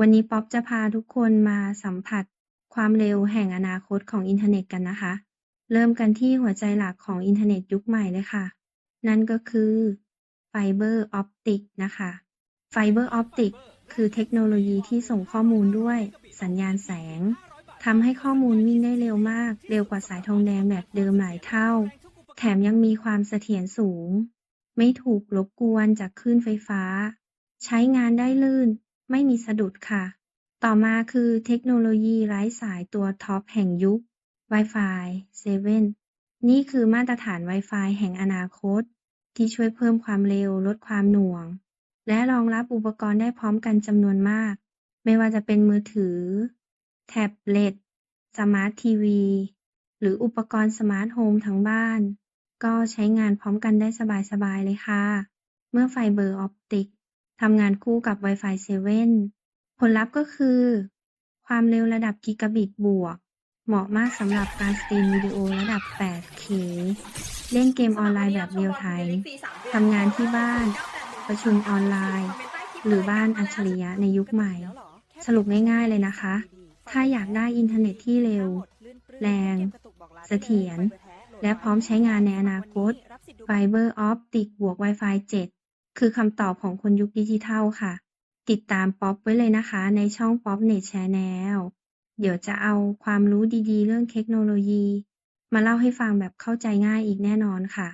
วันนี้ป๊อปจะพาทุกคนมาสัมผัสความเร็วแห่งอนาคตของอินเทอร์เน็ตกันนะคะ เริ่มกันที่หัวใจหลักของอินเทอร์เน็ตยุคใหม่เลยค่ะ นั่นก็คือไฟเบอร์ออปติกนะคะไฟเบอร์ออปติกคือเทคโนโลยีที่ส่งข้อมูลด้วยสัญญาณแสงทำให้ข้อมูลวิ่งได้เร็วมาก เร็วกว่าสายทองแดงแบบเดิมหลายเท่า แถมยังมีความเสถียรสูง ไม่ถูกรบกวนจากคลื่นไฟฟ้า ใช้งานได้ลื่น ไม่มีสะดุดค่ะ ต่อมาคือเทคโนโลยีไร้สายตัวท็อปแห่งยุค Wi-Fi 7 นี่คือมาตรฐาน Wi-Fi แห่งอนาคต ที่ช่วยเพิ่มความเร็วลดความหน่วง และรองรับอุปกรณ์ได้พร้อมกันจำนวนมาก ไม่ว่าจะเป็นมือถือ แท็บเล็ต สมาร์ททีวี หรืออุปกรณ์สมาร์ทโฮมทั้งบ้าน ก็ใช้งานพร้อมกันได้สบายๆเลยค่ะ เมื่อไฟเบอร์ออปติก ทำงานคู่กับ Wi-Fi 7 ผลลัพธ์ก็คือ ความเร็วระดับกิกะบิตบวก เหมาะมากสำหรับการสตรีมวิดีโอระดับ 8K เล่นเกมออนไลน์แบบเรียลไทม์ทำงานที่บ้าน ประชุมออนไลน์ หรือบ้านอัจฉริยะในยุคใหม่ สรุปง่ายๆเลยนะคะ ถ้าอยากได้อินเทอร์เน็ตที่เร็ว แรง เสถียร และพร้อมใช้งานในอนาคตไฟเบอร์ออปติกบวก Wi-Fi 7 คือคำตอบของคนยุคดิจิทัลค่ะ ติดตามป๊อปไว้เลยนะคะ ในช่องป๊อปเน็ตแชนแนลเดี๋ยวจะเอาความรู้ดีๆ เรื่องเทคโนโลยี มาเล่าให้ฟังแบบเข้าใจง่ายอีกแน่นอนค่ะ